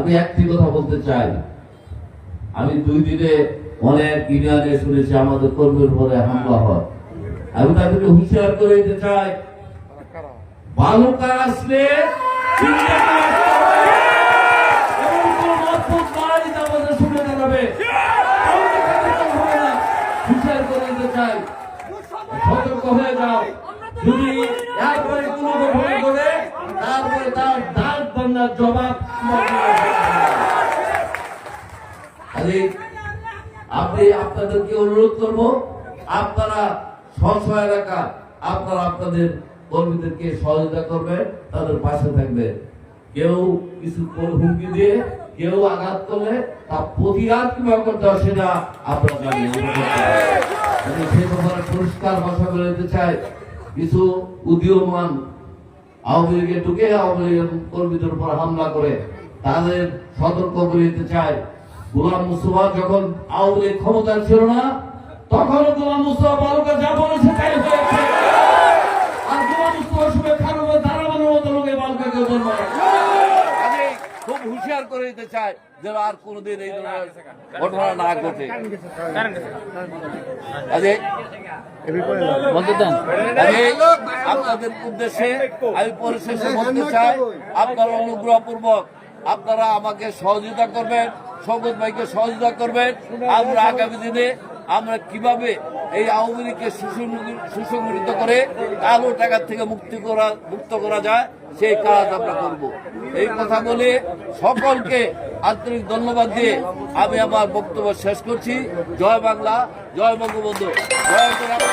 আমি একটি কথা বলতে চাই। আমি দুই দিনে অনেক ইউনিয়নে শুনেছি আমাদের কর্মীর উপরে হামলা হয়। আমি তাদেরকে হুঁশিয়ার করে দিতে চাই। বালুকা আসলে করে সতর্ক হয়ে যাও যদি একবারে কোনো করে তারপরে তার দাঁত বান্নার জবাব হবে। আপনি আপনাদেরকে অনুরোধ করব, আপনারা স্ব এলাকা, আপনারা আপনাদের কর্মীদেরকে সহযোগিতা করবেন তাদের পাশে থাকবেন কেউ কিছু হুমকি দিয়ে, কেউ আঘাত করলে তা প্রতিঘাত করতে হয় সেটা আপনারা জানেন আমি সে ব্যাপারে পরিষ্কার ভাষা বলে দিতে চাই, কিছু উদীয়মান আওয়ামী লীগে ঢুকে আওয়ামী লীগের কর্মীদের উপর হামলা করে তাদের সতর্ক করে দিতে চায়। গোলাম মুস্তফা যখন আওয়ামী লীগ ক্ষমতা ছিল না তখন গোলাম মুস্তফা বালুকা যা বলেছে তাই হয়েছে। আর গোলাম মুস্তফা শুভে খারাপ দাঁড়ানোর মতো লোকে বালুকাকে আমি হুঁশিয়ার করে দিতে চাই যেন আর কোনোদিন এই ধরনের ঘটনা না ঘটে। আপনাদের উদ্দেশ্যে আমি পরিশেষে বলতে চাই, আপনারা অনুগ্রহপূর্বক আপনারা আমাকে সহযোগিতা করবেন সৌগত ভাইকে সহযোগিতা করবেন। আমরা আগামী দিনে আমরা কীভাবে এই আওয়ামী লীগকে সুসংগঠিত- করে কালো টাকার থেকে মুক্তি করা মুক্ত করা যায়, সেই কাজ আমরা করব। এই কথা বলে সকলকে আন্তরিক ধন্যবাদ দিয়ে আমি আমার বক্তব্য শেষ করছি। জয় বাংলা, জয় বঙ্গবন্ধু। জয়।